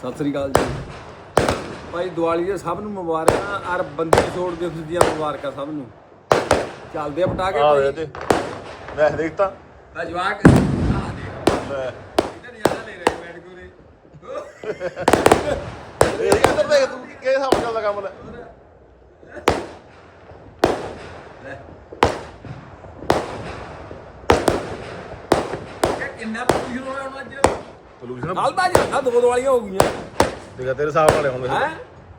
ਸਤਿ ਸ੍ਰੀ ਅਕਾਲ ਜੀ। ਭਾਈ ਦੀਵਾਲੀ ਦੇ ਸਭ ਨੂੰ ਮੁਬਾਰਕਾਂ ਔਰ ਬੰਦੀ ਛੋੜ ਦਿਵਸ ਦੀਆਂ ਮੁਬਾਰਕਾਂ ਸਭ ਨੂੰ। ਚੱਲਦੇ ਆ ਪਟਾਕੇ ਆ ਭਾਈ। ਦੇ ਤੇ ਮੈਂ ਦੇਖਤਾ ਆ ਜਵਾਕ ਆ ਦੇਖ। ਇਹਦਾ ਨਜ਼ਾਰਾ ਲੈ ਰਹੇ ਬੈਠ ਕੇ ਉਰੇ। ਇਹ ਕਿੱਧਰ ਦੇਖ ਤੂੰ? ਕਿਹ ਹਿਸਾਬ ਚੱਲਦਾ ਕੰਮ ਲੈ? ਇਹ ਕਿੰਨਾ ਹੋਇਆ ਹੁਣ ਅੱਜ? ਪੋਲੂਸ਼ਨ ਕੱਲ ਤਾਂ ਜਾਂਦਾ ਦੋ ਦੀਵਾਲੀਆਂ ਹੋ ਗਈਆਂ। ਦੇਖਾ ਤੇਰੇ ਹਿਸਾਬ ਨਾਲ ਹੁਣ ਹੈ?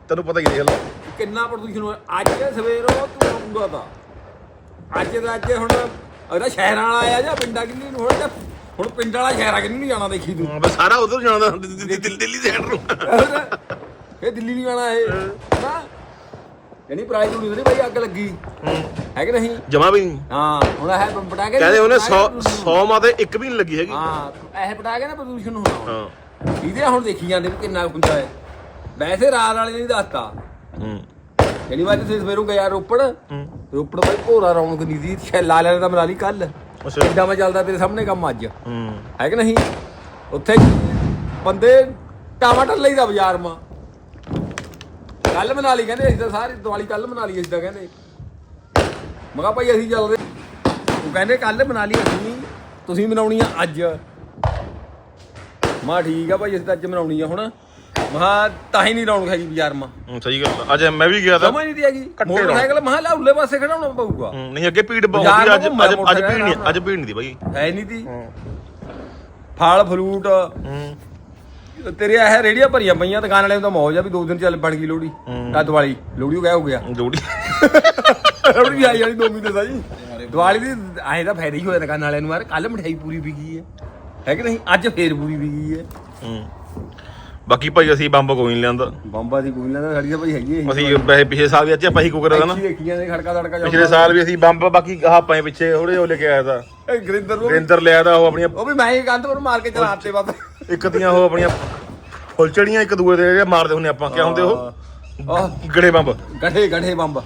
ਤੈਨੂੰ ਪਤਾ ਹੀ ਦੇਖ ਲੈ। ਕਿੰਨਾ ਪ੍ਰਦੂਸ਼ਣ ਹੋਇਆ? ਅੱਜ ਸਵੇਰੋਂ ਤੂੰ ਆਉਂਦਾ ਤਾਂ। ਅੱਜ ਦਾ ਅੱਜ ਹੁਣ ਅਗਰ ਸ਼ਹਿਰਾਂ ਵਾਲਾ ਆਇਆ ਜਾਂ ਪਿੰਡਾਂ ਕਿੰਨੀ ਨੂੰ? ਹੁਣ ਤਾਂ ਹੁਣ ਪਿੰਡ ਵਾਲਾ ਸ਼ਹਿਰਾਂ ਕਿੰਨੀ ਨੂੰ ਜਾਣਾ ਦੇਖੀ ਤੂੰ? ਹਾਂ ਬਸ ਸਾਰਾ ਉਧਰ ਜਾਣਾ ਦਿੱਲੀ ਦਿੱਲੀ ਸਾਈਡ ਨੂੰ। ਇਹ ਦਿੱਲੀ ਨਹੀਂ ਜਾਣਾ ਇਹ। ਨਾ ਯਾਨੀ ਪ੍ਰਾਈਜ਼ ਨੂੰ ਨਹੀਂ ਭਾਈ ਅੱਗ ਲੱਗੀ। ਹੈ। ਕਿ ਨਹੀਂ? ਜਮਾ ਵੀ ਨਹੀਂ। ਹਾਂ ਹੁਣ ਇਹ ਪਟਾਕੇ ਕਹਿੰਦੇ ਉਹਨੇ 100 ਪਟਾਕੇ 100 ਮਾਤੇ ਇੱਕ ਵੀ ਨਹੀਂ ਲੱਗੀ ਹੈਗੀ। ਹਾਂ ਇਹ ਪਟਾਕੇ ਨਾ ਪ੍ਰਦੂਸ਼ਣ ਹੋਣਾ। ਹਾਂ। ਇਹਦੇ ਹੁਣ ਦੇਖੀ ਜਾਂਦੇ ਵੀ ਕਿੰਨਾ ਹੁੰਦਾ ਹੈ। ਵੈਸੇ ਰਾਤ ਵਾਲੇ ਨੇ ਨਹੀਂ ਦੱਸਤਾ। ਹੂੰ। ਯਾਨੀ ਵਾਜ ਤੁਸੀਂ ਸਵੇਰੋਂ ਗਿਆ ਰੋਪੜ। ਹੂੰ। ਰੋਪੜ ਭਾਈ ਭੋਰਾ ਰੌਣਕ ਨਹੀਂ ਦੀ ਛੇ ਲਾ ਲਿਆ ਤਾਂ ਮਲਾ ਲਈ ਕੱਲ ਅੱਛਾ। ਮੈਂ ਚੱਲਦਾ ਤੇਰੇ ਸਾਹਮਣੇ ਕੰਮ ਅੱਜ। ਹੂੰ। ਹੈ ਕਿ ਨਹੀਂ? ਉੱਥੇ ਬੰਦੇ ਟਮਾਟਰ ਲਈਦਾ ਬਾਜ਼ਾਰ ਮਾ। ਕੱਲ ਮਨਾ ਲਈ ਕਹਿੰਦੇ ਅਸੀਂ ਤਾਂ ਸਾਰੀ ਦੀਵਾਲੀ ਕੱਲ ਮਨਾ ਲਈ ਅਸੀਂ ਤਾਂ ਕਹਿੰਦੇ। ਮੈਂ ਕਿਹਾ ਭਾਈ ਅਸੀਂ ਚੱਲਦੇ। ਉਹ ਕਹਿੰਦੇ ਕੱਲ ਮਨਾ ਲਈ ਅਸੀਂ ਤੁਸੀਂ ਮਨਾਉਣੀ ਆ ਅੱਜ। ਮਾ ਠੀਕ ਆ ਭਾਈ ਅਸੀਂ ਤਾਂ ਅੱਜ ਮਨਾਉਣੀ ਆ ਹੁਣ। ਮਹਾ ਤਾਂ ਹੀ ਨਹੀਂ ਰੌਣਕ ਹੈਗੀ ਬਾਜ਼ਾਰ ਮਾ। ਹੂੰ, ਸਹੀ ਗੱਲ ਆ। ਅੱਜ ਮੈਂ ਵੀ ਗਿਆ ਤਾਂ ਸਮਝ ਨਹੀਂ ਦੀ ਹੈਗੀ। ਕੱਟੇ ਮੋਟਰਸਾਈਕਲ ਮਹਾ ਲਾ ਉੱਲੇ ਪਾਸੇ ਖੜਾਉਣਾ ਪਊਗਾ। ਹੂੰ, ਨਹੀਂ ਅੱਗੇ ਭੀੜ ਬਹੁਤ ਬਾਜ਼ਾਰ ਸੀ ਅੱਜ ਨੂੰ ਅੱਜ ਅੱਜ ਭੀੜ ਨਹੀਂ ਅੱਜ ਭੀੜ ਨਹੀਂ ਦੀ ਬਾਈ। ਹੈ ਨਹੀਂ ਦੀ ਫਲ ਫਰੂਟ। ਹੂੰ। ਤੇਰੇ ਇਹ ਰੇੜੀਆਂ ਭਰੀਆਂ ਪਈਆਂ ਦੁਕਾਨ ਵਾਲਿਆਂ ਦਾ ਮੌਜ ਆ ਵੀ ਦੋ ਦਿਨ ਚੱਲ ਬਣ ਗਈ ਲੋੜੀ। ਕਾ ਦੀਵਾਲੀ। ਲੋੜੀ ਹੋ ਗਿਆ ਹੋ ਗਿਆ। ਜੋੜੀ ਵੀ ਆਈ ਵਾਲੀ ਦੋ ਮਹੀਨੇ ਦਾ ਜੀ। ਦੀਵਾਲੀ ਦੀ ਐਂ ਤਾਂ ਫਾਇਦਾ ਹੀ ਹੋਇਆ ਦੁਕਾਨ ਵਾਲਿਆਂ ਨੂੰ ਯਾਰ ਕੱਲ ਮਠਿਆਈ ਪੂਰੀ ਵਿਕੀ ਹੈ। ਹੈ ਕਿ ਨਹੀਂ? ਅੱਜ ਫੇਰ ਪੂਰੀ ਵਿਕੀ ਹੈ। ਹੂੰ। ਬਾਕੀ ਭਾਈ ਅਸੀਂ ਬੰਬ ਕੋਈ ਨਹੀਂ ਲਿਆਂਦਾ। ਬੰਬਾ ਦੀ ਕੋਈ ਨਾ ਸਾਡੀ ਤਾਂ ਭਾਈ ਹੈਗੀ ਹੈ ਅਸੀਂ ਵੈਸੇ ਪਿਛਲੇ ਸਾਲ ਵੀ ਅੱਜ ਆਪਾਂ ਹੀ ਕੁਕਰ ਦਾ ਨਾ। ਦੇਖੀਆਂ ਨੇ ਖੜਕਾ ਤੜਕਾ ਪਿਛਲੇ ਸਾਲ ਵੀ ਅਸੀਂ ਬੰਬ ਬਾਕੀ ਆਹ ਪਏ ਪਿੱਛੇ ਥੋੜੇ ਉਹ ਲੈ ਕੇ ਆਇਆ ਤਾਂ। ਇਹ ਗਰਿੰਦਰ ਨੂੰ ਰਿੰਦਰ ਲਿਆ ਤਾਂ ਉਹ ਆਪਣੀਆਂ ਉਹ ਵੀ ਮੈਂ ਹੀ ਕੰਧ ਪਰ ਮਾਰ ਕੇ ਚਲਾਤੇ ਬਸ ਇੱਕ ਦੀਆਂ ਉਹ ਆਪਣੀਆਂ ਫੁੱਲਚੜੀਆਂ ਇੱਕ ਦੂਏ ਦੇ ਜਿਹੜੇ ਮਾਰਦੇ ਹੁੰਦੇ ਆਪਾਂ ਕਿਆ ਹੁੰਦੇ ਉਹ? ਆਹ ਗੜੇ ਬੰਬ। ਗਠੇ ਗਠੇ ਬੰਬ।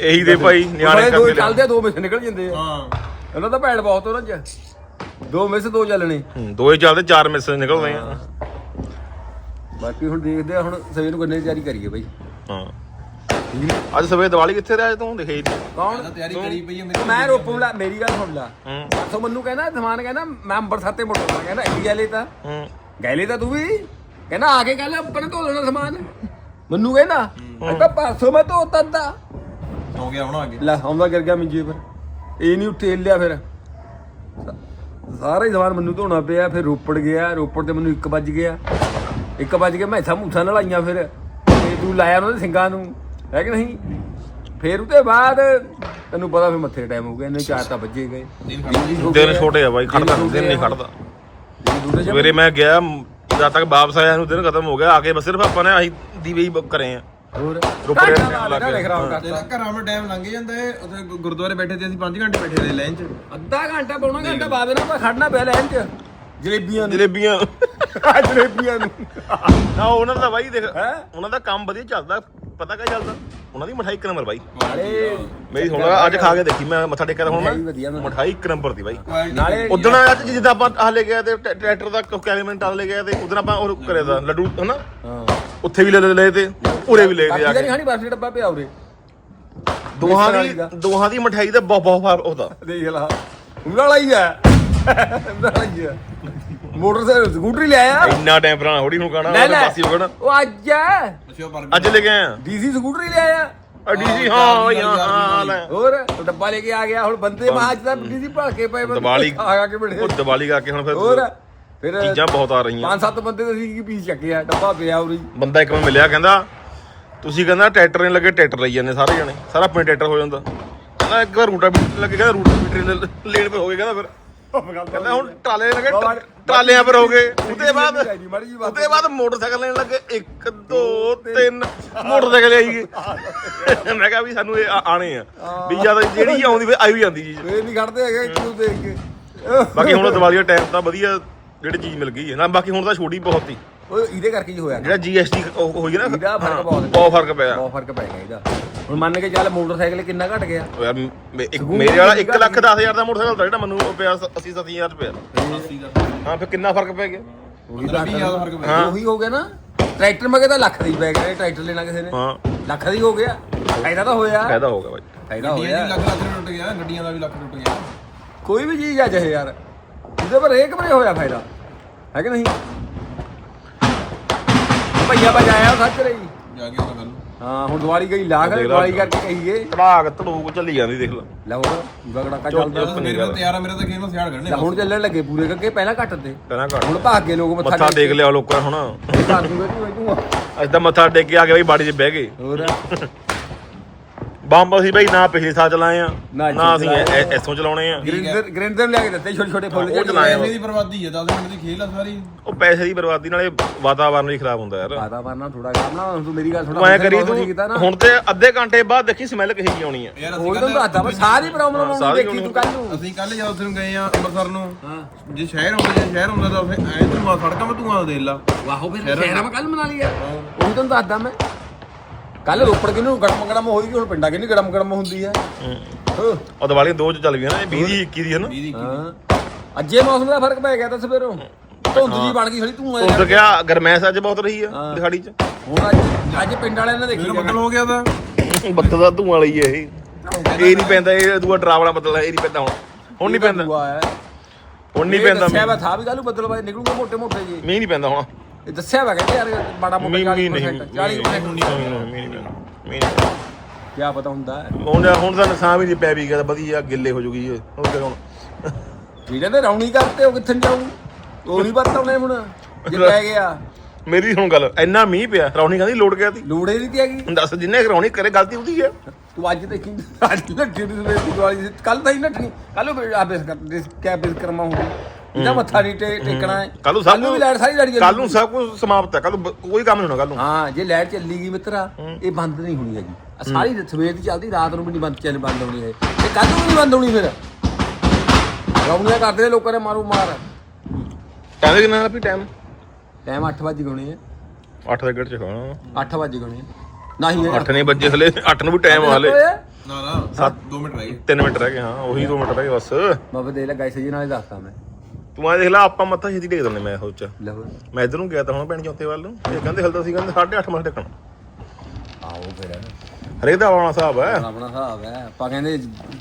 ਇਹੀ ਦੇ ਭਾਈ ਨਿਆਣੇ ਦੋ ਕਰਦੇ ਹੀ ਚੱਲਦੇ ਆ, ਦੋ ਮਿਸ ਨਿਕਲ ਜਾਂਦੇ ਆ। ਹਾਂ। ਇਹਨਾਂ ਦਾ ਭੈੜ ਬਹੁਤ ਉਹਨਾਂ ਚ। ਦੋ ਮਿਸ ਦੋ ਚੱਲਣੇ। ਹੂੰ, ਦੋ ਹੀ ਚੱਲਦੇ ਚਾਰ ਮਿਸ ਨਿਕਲਦੇ ਆ ਬਾਕੀ ਹੁਣ ਦੇਖਦੇ ਆ ਹੁਣ ਸਵੇਰ ਨੂੰ ਗੰਨੇ ਦੀ ਤਿਆਰੀ ਕਰੀਏ ਬਾਈ। ਹਾਂ। ਅੱਜ ਸਵੇਰੇ ਦੀਵਾਲੀ ਕਿੱਥੇ ਰਿਹਾ ਤੂੰ ਦਿਖੇ ਹੀ ਨਹੀਂ। ਕੌਣ? ਤਿਆਰੀ ਕਰੀ ਪਈ ਮੇਰੀ ਮੈਂ ਰੋਪੂ ਲਾ ਮੇਰੀ ਗੱਲ ਸੁਣ ਲਾ। ਹੂੰ। ਸੋ ਮੈਨੂੰ ਕਹਿੰਦਾ ਸਮਾਨ ਕਹਿੰਦਾ ਮੈਂ ਅੰਬਰਸਰ ਤੇ ਮੁੜਦਾ ਕਹਿੰਦਾ ਇੰਡੀਆ ਲੈ ਤਾਂ। ਹੂੰ। ਗੈਲੇ ਤਾਂ ਤੂੰ ਵੀ? ਕਹਿੰਦਾ ਆ ਕੇ ਕੱਲ ਆਪਣੇ ਧੋ ਲੈਣਾ ਸਮਾਨ। ਮੈਨੂੰ ਕਹਿੰਦਾ ਤਾਂ ਪਰਸੋਂ ਮੈਂ ਧੋਤਾ ਦਾ ਹੋ ਗਿਆ ਹੁਣ ਅੱਗੇ। ਲੈ ਆਉਂਦਾ ਕਰ ਗਿਆ ਮਿੰਜੇ ਪਰ। ਇਹ ਨਹੀਂ ਉੱਠੇ ਲਿਆ ਫਿਰ। ਸਾਰਾ ਹੀ ਸਮਾਨ ਮੈਨੂੰ ਧੋਣਾ ਪਿਆ ਫਿਰ ਰੋਪੜ ਗਿਆ ਰੋਪੜ ਤੇ ਮੈਨੂੰ 1 ਵੱਜ ਗਿਆ। 1 ਵੱਜ ਕੇ ਮੈਥਾ ਮੂਥਾ ਨਲਾਈਆਂ ਫਿਰ। ਤੇ ਤੂੰ ਲਾਇਆ ਉਹਨਾਂ ਦੇ ਸਿੰਘਾਂ ਨੂੰ ਹੈ ਕਿ ਨਹੀਂ? ਫਿਰ ਉਹਦੇ ਬਾਅਦ ਤੈਨੂੰ ਪਤਾ ਫਿਰ ਮੱਥੇ ਟਾਈਮ ਹੋ ਗਿਆ ਇਹਨੇ ਚਾਰ ਤਾਂ ਵੱਜੇ ਗਏ। ਦਿਨ ਛੋਟੇ ਆ ਬਾਈ ਖੜਦਾ ਦਿਨ ਨਹੀਂ ਖੜਦਾ। ਸਵੇਰੇ ਮੈਂ ਗਿਆ ਜਦ ਤੱਕ ਵਾਪਸ ਆਇਆ ਨੂੰ ਦਿਨ ਖਤਮ ਹੋ ਗਿਆ ਆ ਕੇ ਬਸ ਸਿਰਫ ਆਪਾਂ ਨੇ ਆਹੀ ਦੀਵੇ ਹੀ ਬੁੱਕ ਕਰੇ ਆ। ਹੋਰ? ਲਾ ਲੱਗ ਗਿਆ। ਖਰਾਬ ਕਰਤਾ। ਤੇਰਾ ਘਰਾਂ ਵਿੱਚ ਟਾਈਮ ਲੰਘ ਜਾਂਦਾ ਏ ਉੱਥੇ ਗੁਰਦੁਆਰੇ ਬੈਠੇ ਤੇ ਅਸੀਂ 5 ਘੰਟੇ ਬੈਠੇ ਰਹੇ ਲਾਈਨ 'ਚ। ਅੱਧਾ ਘੰਟਾ ਪੌਣਾ ਘੰਟਾ ਬਾਅਦ ਨਾ ਆਪਾਂ ਖੜਨਾ ਪਿਆ ਲੈਣ ਚ। ਜਲੇਬੀਆਂ ਨੂੰ। ਜਲੇਬੀਆਂ। ਜਲੇਬੀਆਂ ਨੂੰ ਨਾ ਉਹਨਾਂ ਦਾ ਬਾਈ ਦੇਖ ਹੈਂ? ਉਹਨਾਂ ਦਾ ਕੰਮ ਵਧੀਆ ਚੱਲਦਾ ਪਤਾ ਕਿਆ ਚੱਲਦਾ? ਉਹਨਾਂ ਦੀ ਮਠਾਈ ਇੱਕ ਨੰਬਰ ਬਾਈ। ਨਾਲੇ ਮੇਰੀ ਹੁਣ ਅੱਜ ਖਾ ਕੇ ਦੇਖੀ ਮੈਂ ਮੱਥਾ ਟੇਕਿਆ ਤਾਂ ਹੁਣ। ਮਠਾਈ ਇੱਕ ਨੰਬਰ ਦੀ ਬਾਈ। ਨਾਲੇ ਉਦੋਂ ਅੱਜ ਜਿੱਦਾਂ ਆਪਾਂ ਆਹ ਲੈ ਗਏ ਤੇ ਟਰੈ- ਟਰੈਕਟਰ ਦਾ ਕੈਲੀਮੈਂਟ ਆ ਲੈ ਗਏ ਤੇ ਉਦੋਂ ਆਪਾਂ ਉਹ ਕਰਿਆ ਦਾ ਲੱਡੂ ਹਨਾ? ਹਾਂ। ਉੱਥੇ ਵੀ ਲੈ ਲੈ ਲਏ ਤੇ ਉਰੇ ਵੀ ਲੈ ਤੇ ਆ ਕੇ। ਨਹੀਂ ਬਰਫੀ ਡੱਬਾ ਪਿਆ ਉਰੇ। ਦੋਹਾਂ ਦੀ ਦਾ। ਦੋਹਾਂ ਦੀ ਮਠਾਈ ਦਾ ਬਹੁਤ ਬਹੁਤ ਫ਼ਰਕ ਹੁੰਦਾ ਦੇਖ ਲਾ। ਉਹਨਾਂ ਵਾਲਾ ਹੀ ਆ ਉਹਨਾਂ ਵਾਲਾ ਹੀ ਆ ਮੋਟਰਸਾਈਕਲ ਸਕੂਟਰੀ ਲੈ ਆਇਆ ਇੰਨਾ ਟਾਈਮ ਪੁਰਾਣਾ ਥੋੜੀ ਹੁਣ ਕਹਣਾ ਲੈ ਲੈ। ਬਾਸੀ ਹੋ ਗਣਾ ਉਹ ਅੱਜ ਆ ਅੱਛਾ ਪਰ ਅੱਜ ਲੈ ਕੇ ਆਇਆ। ਡੀਸੀ ਸਕੂਟਰੀ ਲੈ ਆਇਆ ਡੀਸੀ ਹਾਂ ਓਏ ਹਾਂ ਲੈ। ਹੋਰ ਉਹ ਡੱਬਾ ਲੈ ਕੇ ਆ ਗਿਆ। ਹੁਣ ਬੰਦੇ ਮਹਾਂ ਅੱਜ ਤਾਂ ਡੀਸੀ ਭੜ ਕੇ ਪਏ ਬੰਦੇ। ਦੀਵਾਲੀ ਆ ਕੇ ਬੜੇ। ਉਹ ਦੀਵਾਲੀ ਕਰਕੇ ਹੁਣ ਹੋਰ ਫਿਰ ਫਿਰ ਚੀਜ਼ਾਂ ਬਹੁਤ ਆ ਰਹੀਆਂ। ਪੰਜ ਸੱਤ ਬੰਦੇ ਤਾਂ ਸੀ ਕੀ ਪੀਸ ਚੱਕਿਆ ਡੱਬਾ ਪਿਆ ਉਰੀ ਬੰਦਾ ਇੱਕ ਵਾਰ ਮਿਲਿਆ ਕਹਿੰਦਾ ਤੁਸੀਂ ਕਹਿੰਦਾ ਟਰੈਕਟਰ ਨੇ ਲੱਗੇ ਟਰੈਕਟਰ ਲਈ ਜਾਂਦੇ ਸਾਰੇ ਜਣੇ। ਸਾਰਾ ਪਿੰਡ ਟਰੈਕਟਰ ਹੋ ਜਾਂਦਾ। ਕਹਿੰਦਾ ਇੱਕ ਵਾਰ ਰੂਟਾ ਬੀਟ ਲੱਗੇ ਕਹਿੰਦਾ ਰੂਟਾ ਬੀਟ ਲੇਨ ਪਰ ਹੋ ਗਏ ਕਹਿੰਦਾ ਫਿਰ। ਕਹਿੰਦਾ ਹੁਣ ਟਰਾਲੇ ਲੱਗੇ ਟ- ਟਰਾਲਿਆਂ ਪਰ ਹੋ ਗਏ। ਉਹਦੇ ਬਾਅਦ ਉਹਦੇ ਬਾਅਦ ਮੋਟਰਸਾਈਕਲ ਲੈਣ ਲੱਗੇ। 1 2 3 ਮੋਟਰਸਾਈਕਲ ਆਈ ਗਏ ਮੈਂ ਕਿਹਾ ਵੀ ਸਾਨੂੰ ਇਹ ਆ- ਆਣੇ ਆ। ਵੀ ਜ਼ਿਆਦਾ ਜਿਹੜੀ ਆਉਂਦੀ ਵੀ ਆਈ ਵੀ ਜਾਂਦੀ ਚੀਜ਼ ਫੇਰ ਨਹੀਂ ਖੜਦੇ ਹੈਗੇ ਇੱਕ ਨੂੰ ਦੇਖ ਕੇ। ਬਾਕੀ ਹੁਣ ਦੀਵਾਲੀ ਦਾ ਟਾਈਮ ਤਾਂ ਵਧੀਆ ਜਿਹੜੀ ਚੀਜ਼ ਮਿਲ ਗਈ ਹੈ। ਨਾ ਬਾਕੀ ਹੁਣ ਤਾਂ ਛੋਟੀ ਬਹੁਤ ਸੀ ਉਹ ਇਹਦੇ ਕਰਕੇ ਹੀ ਹੋਇਆ ਜਿਹੜਾ ਜੀਐਸਟੀ ਹੋਈ ਨਾ ਇਹਦਾ ਫ਼ਰਕ ਬਹੁਤ ਹੈ। ਬਹੁਤ ਫ਼ਰਕ ਪਿਆ। ਬਹੁਤ ਫ਼ਰਕ ਪੈ ਗਿਆ ਇਹਦਾ। ਹੁਣ ਮੰਨ ਕੇ ਚੱਲ ਮੋਟਰਸਾਈਕਲ ਕਿੰਨਾ ਘਟ ਗਿਆ? ਉਹ ਯਾਰ ਮੇ- ਇੱਕ ਮੇਰੇ ਵਾਲਾ 1 ਲੱਖ 10 ਹਜ਼ਾਰ ਦਾ ਮੋਟਰਸਾਈਕਲ ਦਾ ਜਿਹੜਾ ਮੈਨੂੰ ਉਹ ਪਿਆ 80 70000 ਰੁਪਏ ਹਾਂ ਫਿਰ ਕਿੰਨਾ ਫ਼ਰਕ ਪੈ ਗਿਆ? ਉਹੀ ਹਜ਼ਾਰ ਦਾ ਫ਼ਰਕ ਪੈ ਗਿਆ। ਉਹੀ ਹੋ ਗਿਆ ਨਾ। ਟਰੈਕਟਰ ਮਗੇ ਤਾਂ ਲੱਖ ਦੀ ਪੈ ਗਿਆ ਟਰੈਕਟਰ ਲੈਣਾ ਕਿਸੇ ਨੇ। ਹਾਂ। ਲੱਖ ਦੀ ਹੋ ਗਿਆ। ਫਾਇਦਾ ਤਾਂ ਹੋਇਆ। ਫਾਇਦਾ ਹੋਗਾ ਬਾਈ। ਫਾਇਦਾ ਗੱਡੀਆਂ ਹੋਇਆ। ਦੀ ਲੱਖ ਲੱਖ ਰੁਪਏ ਟੁੱਟ ਗਿਆ ਗੱਡੀਆਂ ਦਾ ਵੀ ਲੱਖ ਟੁੱਟ ਗਿਆ। ਕੋਈ ਵੀ ਚੀਜ਼ ਆ ਚਾਹੇ ਯਾਰ। ਇਹਦੇ ਪਰ ਇੱਕ ਬਰੇ ਹੋਇਆ ਫਾਇਦਾ। ਹੈ ਕਿ ਨਹੀਂ? ਭਈਆ ਬਜਾਇਆ ਸੱਚ ਰਹੀ ਜਾ। ਕੇ ਉਹਦਾ ਗੱਲ ਹਾਂ ਹੁਣ ਦਿਵਾਲੀ ਗਈ ਲਾਖ ਦੇਖ ਲਾ। ਦਿਵਾਲੀ ਕਰਕੇ ਕਹੀਏ। ਧੜਾਕ ਧੜੂਕ ਚੱਲੀ ਜਾਂਦੀ ਦੇਖ ਲੈ। ਲੈ ਹੋਰ ਕਾ ਚੱਲਦਾ ਚੁੱਪ। ਮੇਰੇ ਤਿਆਰ ਆ ਮੇਰਾ ਤਾਂ ਖੇਲ ਨੂੰ ਸਿਆੜ ਲੈ ਹੁਣ ਚੱਲਣ ਲੱਗੇ ਪੂਰੇ ਕਰਕੇ ਪਹਿਲਾਂ ਘੱਟ ਤੇ। ਕਹਿੰਦਾ ਘੱਟ ਹੁਣ ਭਾਗ ਗਏ ਲੋਕ ਮੱਥਾ ਮੱਥਾ ਟੇਕ ਲਿਆ ਲੋਕਾਂ ਹੁਣ। ਦੂੰਗੇ ਤੂੰ ਅੱਜ ਤਾਂ ਮੱਥਾ ਟੇਕ ਕੇ ਆ ਕੇ ਬਈ ਬਾੜੀ 'ਚ ਬਹਿ ਗਏ। ਹੋਰ। ਬੰਬ ਅਸੀਂ ਬਈ ਨਾ ਪਿਛਲੇ ਸਾਲ ਚਲਾਏ ਆ ਨਾ ਨਾ ਅਸੀਂ ਐਸੋਂ ਚਲਾਉਣੇ ਆ। ਗ੍ਰਿੰਦਰ ਗ੍ਰਿੰਦਰ ਲਿਆ ਕੇ ਦਿੱਤੇ ਛੋਟੇ ਛੋਟੇ ਫੁੱਲ ਉਹ ਜਿਹੇ। ਚਲਾਏ ਪੈਸੇ ਦੀ ਬਰਬਾਦੀ ਹੈ 10 ਮਿੰਟ ਦੀ ਖੇਲ ਆ ਸਾਰੀ। ਉਹ ਪੈਸੇ ਦੀ ਬਰਬਾਦੀ ਨਾਲੇ ਵਾਤਾਵਰਨ ਵੀ ਖਰਾਬ ਹੁੰਦਾ ਯਾਰ। ਆਦਾ ਵਰਨਾ ਥੋੜਾ ਕੰਮ ਨਾ ਹੁਣ ਤੂੰ ਮੇਰੀ ਗੱਲ ਥੋੜਾ ਤੂੰ ਐ ਕਰੀ ਤੂੰ ਹੁਣ ਤੇ ਅੱਧੇ ਘੰਟੇ ਬਾਅਦ ਦੇਖੀ ਸਮੈਲ ਕਿਹੀ ਜੀ ਆਉਣੀ ਆ। ਯਾਰ ਹੋਰ ਅਸੀਂ ਦੱਸਦਾ ਮੈਂ ਸਾਰੀ ਪ੍ਰੋਬਲਮ ਸਾਰੀ ਦੇਖੀ ਤੂੰ ਕੱਲ ਨੂੰ। ਅਸੀਂ ਕੱਲ ਜਦ ਉੱਥੇ ਗਏ ਆ ਅੰਮ੍ਰਿਤਸਰ ਨੂੰ। ਹਾਂ। ਜੇ ਸ਼ਹਿਰ ਹੁੰਦਾ ਜੇ ਸ਼ਹਿਰ ਹੁੰਦਾ ਤਾਂ ਉੱਥੇ ਐ ਧੂਆਂ ਸੜਕਾਂ 'ਤੇ ਧੂਆਂ ਦੇ ਲਾ। ਵਾਹੋ ਫਿਰ ਸ਼ਹਿਰਾਂ ਮੈਂ ਕੱਲ ਮਨਾ ਲਿਆ ਉਹੀ ਤੈਨੂੰ ਦੱਸਦਾ ਮੈਂ। ਕੱਲ ਰੋਪੜ ਕਿਨੂੰ ਗੜਮ ਗੜਮ ਹੋਈ ਹੁਣ ਪਿੰਡਾਂ ਕਿੰਨੀ ਗੜਮ ਗੜਮ ਹੁੰਦੀ ਹੈ ਹਾਂ। ਉਹ ਦੀਵਾਲੀ ਦੋ ਚ ਚੱਲ ਗਈਆਂ ਨਾ ਇਹ 20 ਦੀ 21 ਦੀ ਹੈ ਨਾ। ਹਾਂ। ਅੱਜੇ ਮੌਸਮ ਦਾ ਫ਼ਰਕ ਪੈ ਗਿਆ ਤਾਂ ਸਵੇਰੋਂ। ਧੁੰਦ ਜੀ ਬਣ ਗਈ ਥੋੜੀ ਤੂੰ ਉਧਰ ਗਿਆ ਗਰਮੈਸ਼ ਅੱਜ ਬਹੁਤ ਰਹੀ ਆ ਹਾਂ। ਦਿਹਾੜੀ ਚ। ਹੁਣ ਅੱਜ ਅੱਜ ਪਿੰਡ ਵਾਲਿਆਂ ਨੇ ਦੇਖੀ ਬੱਦਲ ਹੋ ਗਿਆ ਤਾਂ। ਬੱਦਲ ਦਾ ਧੂਆਂ ਲਈ ਇਹ। ਇਹ ਨਹੀਂ ਪੈਂਦਾ ਇਹ ਦੂਆ ਡਰਾਵਣਾ ਬੱਦਲ ਇਹ ਨਹੀਂ ਪੈਂਦਾ ਹੁਣ। ਹੁਣ ਨਹੀਂ ਪੈਂਦਾ। ਹੁਣ ਨਹੀਂ ਪੈਂਦਾ ਦੱਸਿਆ ਵਾ ਮੀਂਹ। ਥਾ ਵੀ ਕੱਲ ਬੱਦਲ ਬਾਈ ਨਿਕਲੂਗਾ ਮੋਟੇ ਮੋਟੇ ਜੀ। ਮੀਂਹ ਨਹੀਂ ਪੈਂਦਾ ਹੁਣ। ਇਹ ਦੱਸਿਆ ਵਾ ਕਹਿੰਦੇ ਯਾਰ ਮਾੜਾ ਮੋਟਾ ਮੀਂਹ 40% ਮੀਂਹ ਨਹੀਂ 40% ਮੀਂਹ ਨਹੀਂ ਕੀ ਪਤਾ ਹੁੰਦਾ ਹੁਣ ਹੁਣ ਤਾਂ ਨਸਾਂ ਵੀ ਨਹੀਂ ਪੈ ਵੀ ਗਿਆ ਵਧੀਆ ਗਿੱਲੇ ਹੋ ਜੂਗੀ ਹੁਣ ਤੇ ਹੁਣ ਜਿਹੜੇ ਨੇ ਰੌਣੀ ਕਰਤੇ ਉਹ ਕਿੱਥੇ ਜਾਊ? ਉਹ ਨਹੀਂ ਉਹਨੇ ਹੁਣ ਜੇ ਪੈ ਗਿਆ। ਮੇਰੀ ਹੁਣ ਗੱਲ ਇੰਨਾ ਮੀਂਹ ਪਿਆ ਰੌਣੀ ਕਹਿੰਦੀ ਲੋੜ ਗਿਆ ਤੀ ਲੋੜੇ ਨਹੀਂ ਤੇ ਹੈਗੀ। ਹੁਣ ਦੱਸ ਜਿੰਨੇ ਰੌਣੀ ਕਰੇ ਗਲਤੀ ਉਹਦੀ ਹੈ ਤੂੰ ਅੱਜ ਦੇਖੀ ਅੱਜ ਦੀ ਸਵੇਰ ਦੀ ਦਿਵਾਲੀ ਕੱਲ ਤਾਂ ਹੀ ਨੱਠਣੀ ਕੱਲ ਆਪੇ ਕਰ ਕੈਬ ਕਰਮਾ ਹੋਊ ਇਹਦਾ ਮੱਥਾ ਨਹੀਂ ਟੇ- ਟੇਕਣਾ ਹੈ। ਕੱਲ ਨੂੰ ਸਭ ਨੂੰ ਵੀ ਲਾਈਟ ਸਾਰੀ ਲੜੀ ਕੱਲ ਨੂੰ ਸਭ ਕੁਝ ਸਮਾਪਤ ਹੈ। ਕੱਲ ਨੂੰ ਬ- ਕੋਈ ਕੰਮ ਨਹੀਂ ਹੋਣਾ ਕੱਲ ਨੂੰ। ਹਾਂ ਜੇ ਲਾਈਟ ਚੱਲੀ ਗਈ ਮਿੱਤਰਾ ਇਹ ਬੰਦ ਨਹੀਂ ਹੋਣੀ ਹੈਗੀ। ਆਹ ਸਾਰੀ ਸਵੇਰ ਦੀ ਚੱਲਦੀ ਰਾਤ ਨੂੰ ਵੀ ਨਹੀਂ ਬੰਦ ਚੱਲ ਬੰਦ ਹੋਣੀ ਹੈ ਇਹ ਕੱਲ ਨੂੰ ਵੀ ਨਹੀਂ ਬੰਦ ਹੋਣੀ ਫਿਰ। ਰੌਣੀਆਂ ਕਰਦੇ ਨੇ ਲੋਕਾਂ ਨੇ ਮਾਰੂ ਮਾਰ। ਕਹਿੰਦੇ ਕਿੰਨਾ ਵੀ ਟਾਈਮ ਟਾਈਮ 8 ਵਜੇ ਗਉਣੇ 8 ਦੇ ਗੇੜ ਚ ਖਾਣਾ 8 ਵਜੇ ਗਉਣੇ ਨਹੀਂ ਇਹ 8 ਨਹੀਂ ਵੱਜੇ ਹਲੇ 8 ਨੂੰ ਵੀ ਟਾਈਮ ਹਾਲੇ। ਨਾ ਨਾ 2 ਮਿੰਟ ਰਹਿ ਗਏ। 3 ਮਿੰਟ ਰਹਿ ਗਏ ਹਾਂ ਉਹੀ 2 ਮਿੰਟ ਰਹਿ ਗਏ ਬਸ। ਬਾਬੇ ਦੇ ਲਗਾਈ ਸਜੀ ਨਾਲ ਹੀ ਦੱਸਦਾ ਮੈਂ। ਤੂੰ ਆ ਦੇਖ ਲੈ ਆਪਾਂ ਮੱਥਾ ਛੇਤੀ ਟੇਕ ਦਿੰਦੇ ਮੈਂ ਸੋਚ ਲਓ ਮੈਂ ਇਧਰ ਨੂੰ ਗਿਆ ਤਾਂ ਹੁਣ ਭੈਣ ਚੌਥੇ ਵੱਲ ਨੂੰ। ਇਹ ਕਹਿੰਦੇ ਹਲਦਾ ਸੀ ਕਹਿੰਦੇ 8:30 ਮੱਥਾ ਟੇਕਣਾ ਆਓ ਫਿਰ। ਹਰੇਕ ਦਾ ਆਪਣਾ ਹਿਸਾਬ ਹੈ। ਆਪਣਾ ਹਿਸਾਬ ਹੈ। ਆਪਾਂ ਕਹਿੰਦੇ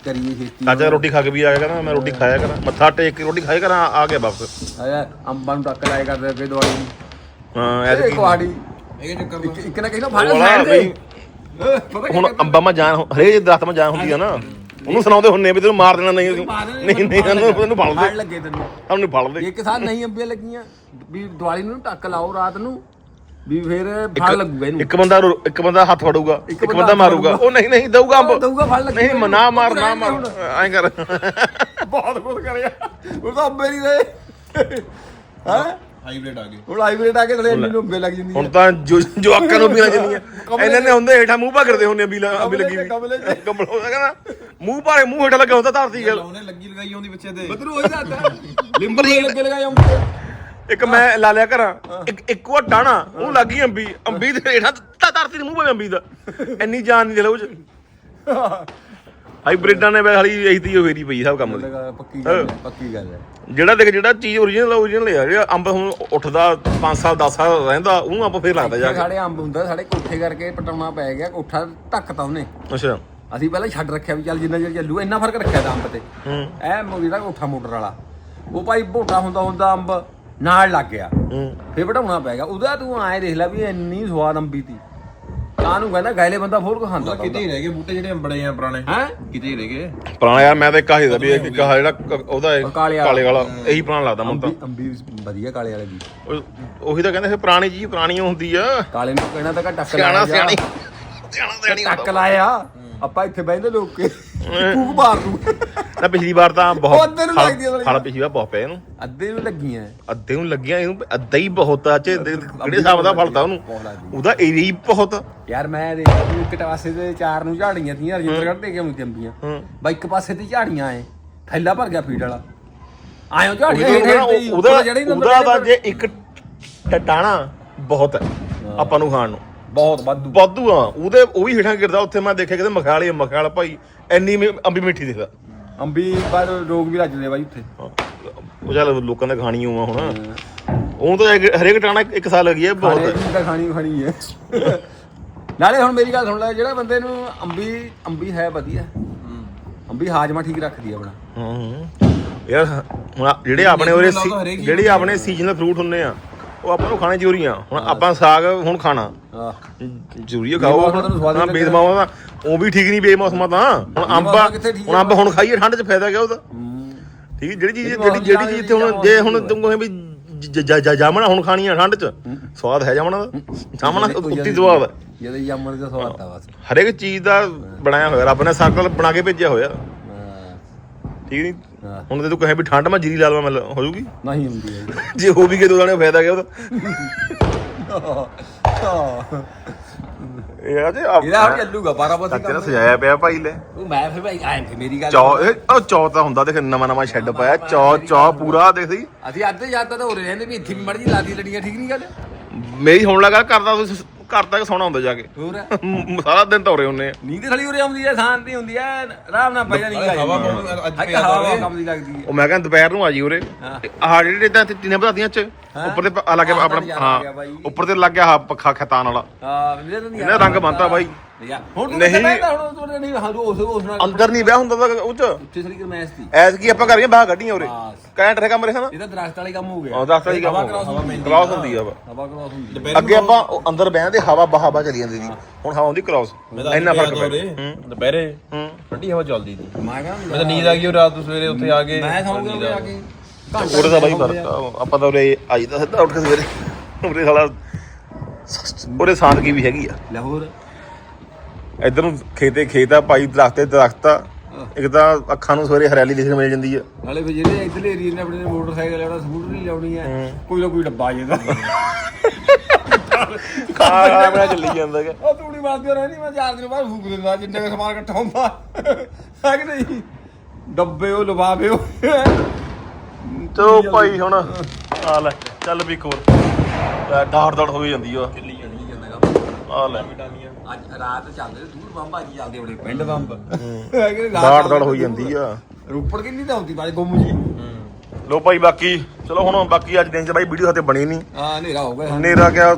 ਕਰੀਏ ਖੇਤੀ ਚਾਚਾ ਰੋਟੀ ਖਾ ਕੇ ਵੀ ਆ ਗਿਆ ਕਹਿੰਦਾ ਮੈਂ ਰੋਟੀ ਖਾਇਆ ਕਰਾਂ। ਮੱਥਾ ਟੇਕ ਕੇ ਰੋਟੀ ਖਾਇਆ ਕਰਾਂ ਆ ਗਿਆ ਵਾਪਸ। ਆਇਆ ਅੰਬਾਂ ਨੂੰ ਟੱਕ ਲਾਏ ਕਰਦੇ ਅੱਗੇ ਦਵਾਈ ਨੂੰ। ਹਾਂ ਐਤਕੀ ਕੁਆੜੀ ਇਹ ਚੱਕਰ ਇੱਕ ਨਾ। ਕਿਹਨਾਂ ਫੜ ਵਾਲਾ ਲੈਣ ਦੇ। ਹੁਣ ਅੰਬਾਂ ਮਾ ਜਾਨ ਹਰੇਕ ਦਰਖਤ ਮਾ ਜਾਨ ਹੁੰਦੀ ਆ ਨਾ। ਉਹਨੂੰ ਸੁਣਾਉਂਦੇ ਹੁੰਨੇ ਵੀ ਤੈਨੂੰ ਮਾਰ ਦੇਣਾ ਨਹੀਂ ਨਹੀਂ ਨਹੀਂ ਉਹਨੂੰ ਉਹਨੂੰ ਫੜ ਦੇ ਲੱਗੇ ਤੈਨੂੰ। ਉਹਨੂੰ ਫੜ ਦੇ ਇੱਕ ਸਾਲ ਨਹੀਂ ਅੰਬੀਆਂ ਲੱਗੀਆਂ ਵੀ ਦਿਵਾਲੀ ਨੂੰ ਟੱਕ ਲਾਓ ਰਾਤ ਨੂੰ ਵੀ ਫਿਰ ਫੜ ਲੱਗੂਗਾ ਇਹਨੂੰ। ਇੱਕ ਬੰਦਾ ਇੱਕ ਬੰਦਾ ਹੱਥ ਫੜੂਗਾ ਇੱਕ ਬੰਦਾ ਮਾਰੂਗਾ। ਉਹ ਨਹੀਂ ਨਹੀਂ ਦਊਗਾ ਅੰਬ। ਦਊਗਾ ਫੜ ਲੱਗੂਗਾ ਨਹੀਂ ਨਾ ਮਾਰ ਨਾ ਮਾਰ। ਐਂ ਕਰ। ਬਹੁਤ ਕੁਝ ਕਰਿਆ। ਉਹ ਤਾਂ ਅੰਬੇ ਨਹੀਂ ਰਹੇ ਹਾਂ? ਹਾਈਬ੍ਰਿਡ ਆ ਗਏ। ਹੁਣ ਹਾਈਬ੍ਰਿਡ ਆ ਕੇ ਥਲੇ ਇੰਨੀ ਨੂੰ ਲੱਗ ਜਾਂਦੀ ਹੁਣ ਤਾਂ ਜੋ ਜਵਾਕਾਂ ਨੂੰ ਪੀਣਾ ਚਾਹੀਦੀਆਂ ਇਹਨਾਂ ਨੇ ਹੁੰਦੇ ਹੇਠਾਂ ਮੂੰਹ ਭਾ ਕਰਦੇ ਹੁੰਦੇ ਅੰਬੀ ਅੰਬੀ ਲੱਗੀ ਵੀ ਕਮਲੇ। ਕਮਲ ਹੋਦਾ ਕਹਿੰਦਾ ਮੂੰਹ ਭਾਰੇ ਮੂੰਹ ਹੇਠਾਂ ਲੱਗਾ ਹੁੰਦਾ ਧਰਤੀ ਗੱਲ। ਉਹਨੇ ਲੱਗੀ ਲਗਾਈ ਆਉਂਦੀ ਬੱਚੇ ਤੇ। ਬਦਰੂ ਹੋਈ ਜਾਂਦਾ ਲਿੰਬਰ ਲੱਗੇ ਲਗਾਏ ਅੰਬੇ ਇੱਕ ਮੈਂ ਲਾ ਲਿਆ ਘਰਾਂ। ਇੱਕ ਇੱਕ ਉਹ ਡਾਣਾ ਉਹ ਲੱਗੀ ਅੰਬੀ। ਅੰਬੀ ਦੇ ਹੇਠਾਂ ਤਾਂ ਧਰਤੀ ਦੇ ਮੂੰਹ ਭਾਵੇਂ ਅੰਬੀ ਦਾ। ਇੰਨੀ ਜਾਨ ਨਹੀਂ ਦੇ ਲਓ ਚ। ਹਾਈਬ੍ਰਿਡਾਂ ਨੇ ਵਾਲੀ ਇਹੀ ਤੀ ਹੋਈ ਪਈ ਸਭ ਕੰਮ ਦੀ। ਪੱਕੀ ਗੱਲ ਹੈ ਪੱਕੀ ਗੱਲ ਹੈ। ਜਿਹੜਾ ਦੇਖ ਜਿਹੜਾ ਚੀਜ਼ ਓਰੀਜਨਲ ਓਰੀਜਨਲ ਆ ਜਿਹੜਾ ਅੰਬ ਹੁਣ ਉੱਠਦਾ 5 ਸਾਲ 10 ਸਾਲ ਰਹਿੰਦਾ ਉਹਨੂੰ ਅੰਬ ਫੇਰ ਲੱਗਦਾ ਜਾ ਕੇ। ਸਾਡੇ ਅੰਬ ਹੁੰਦਾ ਸਾਡੇ ਕੋਠੇ ਕਰਕੇ ਪਟਾਉਣਾ ਪੈ ਗਿਆ ਕੋਠਾ ਢੱਕਤਾ ਉਹਨੇ। ਅੱਛਾ। ਅਸੀਂ ਪਹਿਲਾਂ ਛੱਡ ਰੱਖਿਆ ਵੀ ਚੱਲ ਜਿੰਨਾ ਚਿਰ ਚੱਲੂ ਇੰਨਾ ਫ਼ਰਕ ਰੱਖਿਆ ਤਾਂ ਅੰਬ ਤੇ। ਐ ਮੋਗੀ ਦਾ ਕੋਠਾ ਮੋਟਰ ਵਾਲਾ। ਉਹ ਭਾਈ ਭੋਟਾ ਹੁੰਦਾ ਹੁੰਦਾ ਅੰਬ ਨਾਲ ਲੱਗ ਗਿਆ। ਫੇਰ ਵਢਾਉਣਾ ਪੈ ਗਿਆ। ਉਹਦਾ ਤੂੰ ਐਂ ਦੇਖ ਲੈ ਵੀ ਇੰਨੀ ਸਵਾਦ ਅੰਬੀ ਤੀ ਕਾਹਨੂੰ ਕਹਿੰਦਾ ਗਾਇਲੇ ਬੰਦਾ ਫੋਲ ਕੋ ਖਾਂਦਾ ਕਿਤੇ ਹੀ ਰਹਿ ਗਏ ਬੂਟੇ ਜਿਹੜੇ ਅੰਬੜੇ ਆ ਪੁਰਾਣੇ। ਹੈ? ਕਿਤੇ ਹੀ ਰਹਿ ਗਏ। ਪੁਰਾਣਾ ਯਾਰ ਮੈਂ ਤਾਂ ਇੱਕ ਆਹੀ ਦਾ ਵੀ ਇੱਕ ਆਹ ਜਿਹੜਾ ਕ- ਉਹਦਾ ਹੈ, ਕਾਲੇ ਵਾਲਾ। ਕਾਲੇ ਵਾਲਾ ਇਹੀ ਪੁਰਾਣਾ ਲੱਗਦਾ ਮੈਨੂੰ ਤਾਂ। ਅੰਬੀ ਵਧੀਆ ਕਾਲੇ ਵਾਲੇ ਦੀ। ਉਹ- ਉਹੀ ਤਾਂ ਕਹਿੰਦੇ ਫਿਰ ਪੁਰਾਣੀ ਚੀਜ਼ ਪੁਰਾਣੀ ਹੁੰਦੀ ਆ। ਕਾਲੇ ਨੂੰ ਕਹਿਣਾ ਤਾਂ ਟੱਕ ਸਿਆਣਾ ਸਿਆਣੀ ਸਿਆਣਾ ਸਿਆਣੀ ਟੱਕ ਲਾਇਆ। ਆਪਾਂ ਇੱਥੇ ਬੈਠੇ ਲੋਕ। ਕੇ ਫੂਕ ਮਾਰ ਦੂ। ਨਾ ਪਿਛਲੀ ਵਾਰ ਤਾਂ ਬਹੁਤ ਅੱਧੇ ਨੂੰ ਲੱਗਦੀ ਆ ਪਿਛਲੀ ਵਾਰ ਬਹੁਤ ਪਏ ਇਹਨੂੰ। ਅੱਧੇ ਨੂੰ ਲੱਗੀਆਂ। ਅੱਧੇ ਨੂੰ ਲੱਗਿਆ ਇਹਨੂੰ ਅੱਧਾ ਹੀ ਬਹੁਤ ਆ ਚ ਕਿਹੜੇ ਹਿਸਾਬ ਦਾ ਫਲ ਤਾ ਉਹਨੂੰ। ਲੱਗਦੀ। ਉਹਦਾ ਏਰੀਆ ਹੀ ਬਹੁਤ। ਆ। ਯਾਰ ਮੈਂ ਦੇਖਿਆ ਵੀ ਇੱਕ ਪਾਸੇ ਤੇ ਚਾਰ ਨੂੰ ਝਾੜੀਆਂ ਤੀਆਂ ਰਜਿੰਦਰਗੜ੍ਹ ਤੇ ਕਿਉਂ ਅੰਬੀਆਂ। ਹੂੰ। ਬਈ ਇੱਕ ਪਾਸੇ ਤੇ ਝਾੜੀਆਂ ਐ ਥੈਲਾ ਭਰ ਗਿਆ ਫੀਡ ਵਾਲਾ। ਆਇਓ ਉਹਦਾ ਝਾੜੀਆਂ ਹੇਠ ਹੇਠ ਤੇ ਹੀ, ਉੱਪਰ ਉਹਦਾ ਜਿਹੜੇ ਉਹਦਾ ਤਾਂ ਜੇ ਇੱਕ ਟਟਾਣਾ ਬਹੁਤ ਹੈ। ਆਪਾਂ ਨੂੰ ਖਾਣ ਨੂੰ। ਬਹੁਤ ਵਾਧੂ। ਵਾਧੂ ਆ। ਉਹਦੇ ਉਹ ਵੀ ਹੇਠਾਂ ਗਿਰਦਾ ਉੱਥੇ ਮੈਂ ਦੇਖਿਆ ਕਿਤੇ ਮਖਾਲੀ ਮਖਾਲ ਭਾਈ ਐਨੀ ਮਿ- ਅੰਬੀ ਮਿੱਠੀ ਦਿਖਦਾ। ਅੰਬੀ ਪਰ ਰੋਗ ਵੀ ਰੱਜਦੇ ਬਾਈ ਉੱਥੇ। ਉਹ ਚੱਲ ਲੋਕਾਂ ਦਾ ਖਾਣੀ ਹੋਵਾ ਹੁਣ। ਉਹ ਤਾਂ ਇੱਕ- ਹਰੇਕ ਟਾਣਾ ਇੱਕ- ਇੱਕ ਸਾਲ ਲੱਗੀ ਹੈ ਬਹੁਤ। ਖਾਣੇ ਹੈ ਦੀ ਤਾਂ ਖਾਣੀ ਖਾਣੀ ਹੈ। ਨਾਲੇ ਹੁਣ ਮੇਰੀ ਗੱਲ ਸੁਣ ਲੈ ਜਿਹੜਾ ਬੰਦੇ ਨੂੰ ਅੰਬੀ ਅੰਬੀ ਹੈ ਵਧੀਆ। ਅੰਬੀ ਹਾਜਮਾ ਠੀਕ ਰੱਖਦੀ ਆ ਆਪਣਾ। ਹਾਂ। ਯਾਰ ਹੁਣ ਆ- ਜਿਹੜੇ ਆਪਣੇ ਉਰੇ ਸੀ- ਜਿਹੜੇ ਆਪਣੇ ਸੀਜ਼ਨਲ ਫਰੂਟ ਹੁੰਦੇ ਆ ਉਹ ਆਪਾਂ ਨੂੰ ਖਾਣੇ ਜ਼ਰੂਰੀ ਆ। ਹੁਣ ਆਪਾਂ ਸਾਗ ਹੁਣ ਖਾਣਾ। ਹਾਂ। ਜ਼ਰੂਰੀ ਹੈ ਖਾਓ। ਬੇਮੌਸਮਾਂ ਤੁਹਾਨੂੰ ਸਵਾਦ ਹਾਂ ਨਹੀਂ ਬੇਦਮਾਵਾ ਦਾ ਉਹ ਵੀ ਠੀਕ ਨਹੀਂ ਬੇਮੌਸਮਾਂ ਤਾਂ। ਹੁਣ ਅੰਬ ਆ- ਕਿੱਥੇ ਠੀਕ ਹੁਣ ਅੰਬ ਹੁਣ ਖਾਈਏ ਠੰਡ 'ਚ ਫਾਇਦਾ ਕਿਆ ਉਹਦਾ? ਠੀਕ ਹੈ, ਜਿਹੜੀ ਚੀਜ਼ ਜਿਹੜੀ ਜਿਹੜੀ ਚੀਜ਼ ਤੇ ਹੁਣ ਜੇ ਹੁਣ ਤੂੰ ਕਹੇ ਵੀ ਜ- ਜ- ਜ- ਜਾਮਣਾ ਹੁਣ ਖਾਣੀ ਆ ਠੰਡ 'ਚ ਸਵਾਦ ਹੈ ਜਾਮਣਾ ਦਾ? ਜਾਮਣਾ ਉੱਤੀ ਸਵਾਦ ਹੈ। ਜਦੋਂ ਯਮਨ ਦਾ ਸਵਾਦ ਆ ਬਸ। ਹਰੇਕ ਚੀਜ਼ ਦਾ ਬਣਾਇਆ ਹੋਇਆ ਰੱਬ ਨੇ ਸਰਕਲ ਬਣਾ ਕੇ ਭੇਜਿਆ ਹੋਇਆ। ਠੀਕ ਨਹੀਂ? ਹਾਂ। ਹੁਣ ਤੇ ਤੂੰ ਕਹੇ ਵੀ ਠੰਡ ਮੈਂ ਜੀਰੀ ਲਾ ਲਵਾਂ ਮੈਂ ਲ- ਹੋ ਜੂਗੀ ਨਹੀਂ ਹੁੰਦੀ ਹੈ ਜੇ। ਹੋ ਵੀ ਗਏ ਦੋ ਦਾਣੇ ਫਾਇਦਾ ਗਿਆ ਉਹਦਾ। ਇਹ ਆ ਜੇ ਇਹਦਾ ਹੁਣ ਚੱਲੂਗਾ 12 ਵਜੇ ਤੇਰਾ ਸਜਾਇਆ ਪਿਆ ਭਾਈ ਲੈ। ਉਹ ਮੈਂ ਫਿਰ ਭਾਈ ਆਏ ਫਿਰ ਮੇਰੀ ਗੱਲ ਚੌ ਇਹ ਉਹ ਚੌ ਤਾਂ ਹੁੰਦਾ ਦੇਖ ਨਵਾਂ ਨਵਾਂ ਸ਼ੈੱਡ ਪਾਇਆ ਚੌ ਚੌ ਪੂਰਾ ਦੇਖ ਸਹੀ। ਅਸੀਂ ਅੱਧੇ ਜਾਂਦਾ ਤਾਂ ਹੋ ਰਹੇ ਰਹਿੰਦੇ ਵੀ ਇੱਥੇ ਵੀ ਮੜ ਜੀ ਲਾਦੀ ਲੜੀਆਂ ਠੀਕ ਨਹੀਂ ਗੱਲ? ਮੇਰੀ ਹੁਣ ਲਗਾ ਕਰਦਾ ਤੁਸੀਂ ਘਰ ਤੱਕ ਸੌਣਾ ਹੁੰਦਾ ਜਾ ਕੇ। ਹੋਰ? ਸਾਰਾ ਦਿਨ ਧੋਰੇ ਹੁੰਨੇ ਆ। ਨੀਂਦ ਥਲੀ ਉਰੇ ਆਉਂਦੀ ਹੈ ਸ਼ਾਂਤੀ ਹੁੰਦੀ ਹੈ ਆਰਾਮ ਨਾਲ ਪੈ ਜਾਣੀ ਹਵਾ ਬਹੁਤ ਅੱਜ ਪਿਆ ਹਵਾ ਤਾ ਕੰਮ ਦੀ ਲੱਗਦੀ ਹੈ ਉਹ ਮੈਂ ਕਹਿੰਦਾ ਦੁਪਹਿਰ ਨੂੰ ਆ ਜੀ ਉਰੇ। ਹਾਂ। ਤੇ ਆਹ ਜਿਹੜੇ ਤਾਂ ਟੀਨੇ ਵਧਾਦੀਆਂ ਚ ਉੱਪਰ ਤੇ ਲੱਗੇ ਤਾਂ ਆਪਣਾ ਗਿਆ ਹਾਂ। ਉੱਪਰ ਤੇ ਲੱਗ ਗਿਆ ਪੱਖਾ ਖਤਾਨ ਵਾਲਾ। ਹਾਂ ਮੇਰੇ ਤਾਂ ਨਹੀਂ ਰੰਗ ਬੰਨਤਾ ਬਾਈ। ਹੁਣ ਤੂੰ ਨਹੀਂ। ਨਹੀਂ ਹੁਣ ਤੂੰ ਨਹੀਂ ਹਾਂ ਤੂੰ ਉਸ ਉਸ ਨਾਲ ਅੰਦਰ ਨਹੀਂ ਵਿਆਹ ਹੁੰਦਾ ਤਾਂ ਉਹ ਚ ਉੱਥੇ ਸਲੀ ਕਰਮੈਸ ਦੀ। ਐਸ ਕੀ ਆਪਾਂ ਕਰੀਏ ਬਾਹਰ ਕੱਢੀਆਂ ਉਰੇ। ਬਸ। ਕੈਂਟ ਰਹੇ ਕਮਰੇ ਹਨ? ਇਹ ਤਾਂ ਦਰਖਤ ਵਾਲੇ ਕੰਮ ਹੋ ਗਿਆ। ਉਹ ਦੱਸ ਹੀ ਹਵਾ ਕੰਮ ਕਰਾਸ ਹੁੰਦੀ ਕ੍ਰਾਸ ਹੁੰਦੀ ਆ ਵਾ ਹਵਾ ਕਰਾਸ ਹੁੰਦੀ ਹੈ। ਅੱਗੇ ਆਪਾਂ ਉਹ ਅੰਦਰ ਬਹਿੰਦੇ ਹਵਾ ਬਹਾਵਾ ਚਲੀ ਜਾਂਦੀ ਸੀ। ਹੁਣ ਹਵਾ ਹੁੰਦੀ ਕ੍ਰਾਸ ਇੰਨਾ ਫ਼ਰਕ ਪੈ ਗਿਆ। ਦੁਪਹਿਰੇ। ਹੂੰ। ਠੰਡੀ ਹਵਾ ਚੱਲਦੀ ਸੀ। ਮੈਂ ਕਹਿੰਦਾ ਮੈਂ ਤਾਂ ਨੀਂਦ ਆ ਗਈ ਉਹ ਰਾਤ ਨੂੰ ਸਵੇਰੇ ਉੱਥੇ ਆ ਕੇ। ਮੈਂ ਸੌਂ ਗਿਆ ਆ ਕੇ। ਉਰੇ ਦਾ ਬਾਈ ਫ਼ਰਕ ਆ। ਆਪਾਂ ਤਾਂ ਉਰੇ ਆਈਦਾ ਸਿੱਧਾ ਉੱਠ ਕੇ ਸਵੇਰੇ। ਉਰੇ ਸਾਲਾ ਉਰੇ ਸਾਦਗੀ ਵੀ ਹੈਗੀ ਆ। ਲਾਹੌਰ। ਇੱਧਰ ਨੂੰ ਖੇਤੇ ਖੇਤ ਆ ਪਾਈ ਦਰਖਤੇ ਦਰਖਤ ਆ। ਇੱਕ ਤਾਂ ਅੱਖਾਂ ਨੂੰ ਸਵੇਰੇ ਹਰਿਆਲੀ ਦਿਖਣ ਮਿਲ ਜਾਂਦੀ ਆ। ਨਾਲੇ ਵੀ ਜਿਹੜੇ ਇਧਰਲੇ ਏਰੀਏ ਨੇ ਆਪਣੇ ਮੋਟਰਸਾਈਕਲ ਲੈਣਾ ਸਕੂਟਰ ਨਹੀਂ ਲਾਉਣੀ ਹੈ। ਕੋਈ ਨਾ ਕੋਈ ਡੱਬਾ ਜਿਹਦਾ ਖਾ ਖਾ ਮੇਰਾ ਚੱਲੀ ਜਾਂਦਾ ਹੈਗਾ ਉਹ ਤੂੜੀ ਮਾਰਦੀ ਰਹਿੰਦੀ ਮੈਂ ਚਾਰ ਦਿਨ ਬਾਅਦ ਫੂਕ ਦਿੰਦਾ ਜਿੰਨੇ ਸਮਾਨ ਇਕੱਠਾ ਹੁੰਦਾ। ਹੈ ਕਿ ਨਹੀਂ? ਡੱਬੇ ਉਹ ਲਵਾਵੇ ਉਹ। ਚਲੋ ਭਾਈ ਹੁਣ ਆ ਲੈ ਚੱਲ ਵੀ ਇੱਕ ਹੋਰ। ਲੈ ਡਾੜ ਡਾੜ ਹੋ ਜਾਂਦੀ ਆ। ਆ ਲੈ। ਅੱਜ ਰਾਤ ਚੱਲਦੇ ਦੂਰ ਬੰਬ ਅੱਜ ਚੱਲਦੇ ਆਪਣੇ ਪਿੰਡ ਬੰਬ। ਕਿ ਡਾੜ ਡਾੜ ਹੋਈ ਜਾਂਦੀ ਆ। ਰੋਪੜ ਕਿੰਨੀ ਤਾਂ ਹੁੰਦੀ ਬਾਈ ਗੁੰਮ ਜੀ? ਲੋ ਭਾਈ ਬਾਕੀ ਚਲੋ ਹੁਣ ਬਾਕੀ ਅੱਜ ਦਿਨ ਚ ਬਾਈ ਵੀਡੀਓ ਹਤੇ ਬਣੀ ਨਹੀਂ। ਹਾਂ ਹਨੇਰਾ ਹੋ ਗਿਆ। ਹਨੇਰਾ ਕਿਆ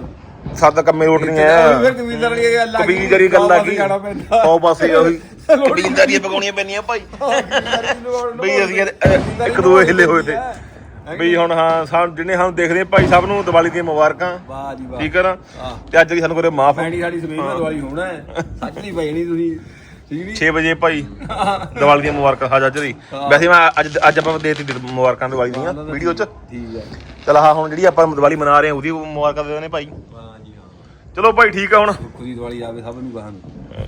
ਸੱਤ ਕੰਮੇ ਫਿਰ ਕਬੀਲਦਾਰ ਵਾਲੀ ਗੱਲ ਆ ਗਈ। ਕਬੀਲਦਾਰੀ ਗੱਲ ਆ ਪੈਂਦਾ। ਉਹ ਪਾਸੇ ਉਹੀ। ਕਬੀਲਦਾਰੀਆਂ ਪਕਾਉਣੀਆਂ ਪੈਂਦੀਆਂ ਭਾਈ। ਬਈ ਅਸੀਂ ਇੱਕ ਦੋ ਹਿੱਲੇ ਹੋਏ ਤੇ। ਬਈ ਹੁਣ ਹਾਂ ਸਾਨੂੰ ਜਿਹਨੇ ਸਾਨੂੰ ਦੇਖਦੇ ਆ ਭਾਈ ਸਭ ਨੂੰ ਦੀਵਾਲੀ ਦੀਆਂ ਮੁਬਾਰਕਾਂ। ਵਾਹ ਜੀ ਵਾਹ। ਠੀਕ ਹੈ ਨਾ। ਤੇ ਅੱਜ ਵੀ ਸਾਨੂੰ ਕਰੇ ਮਾਫ ਪੈਣੀ ਸਾਡੀ ਸਵੇਰ ਨੂੰ ਦਿਵਾਲੀ ਹੋਣਾ ਹੈ। ਸੱਚ ਨਹੀਂ ਪੈਣੀ ਤੁਸੀਂ। ਠੀਕ ਨਹੀਂ? 6 ਵਜੇ ਭਾਈ ਦੀਵਾਲੀ ਦੀਆਂ ਮੁਬਾਰਕਾਂ ਹਾਂ। ਜੱਜਰੀ ਵੈਸੇ ਮੈਂ ਅੱਜ ਅੱਜ ਆਪਾਂ ਦੇਤੀ ਮੁਬਾਰਕਾਂ ਦੀਵਾਲੀ ਦੀਆਂ ਵੀਡੀਓ 'ਚ। ਠੀਕ ਹੈ। ਚਲ ਹਾਂ ਹੁਣ ਜਿਹੜੀ ਆਪਾਂ ਦੀਵਾਲੀ ਮਨਾ ਰਹੇ ਹਾਂ ਉਹਦੀ ਮੁਬਾਰਕਾਂ ਦੇ ਦੇਣੇ ਭਾਈ। ਵਾਹ ਜੀ ਹਾਂ। ਚਲੋ ਭਾਈ ਠੀਕ ਆ ਹੁਣ। ਖੁਦੀ ਦਿਵਾਲੀ ਆਵੇ ਸਭ ਨੂੰ ਕਹਾਂਗੇ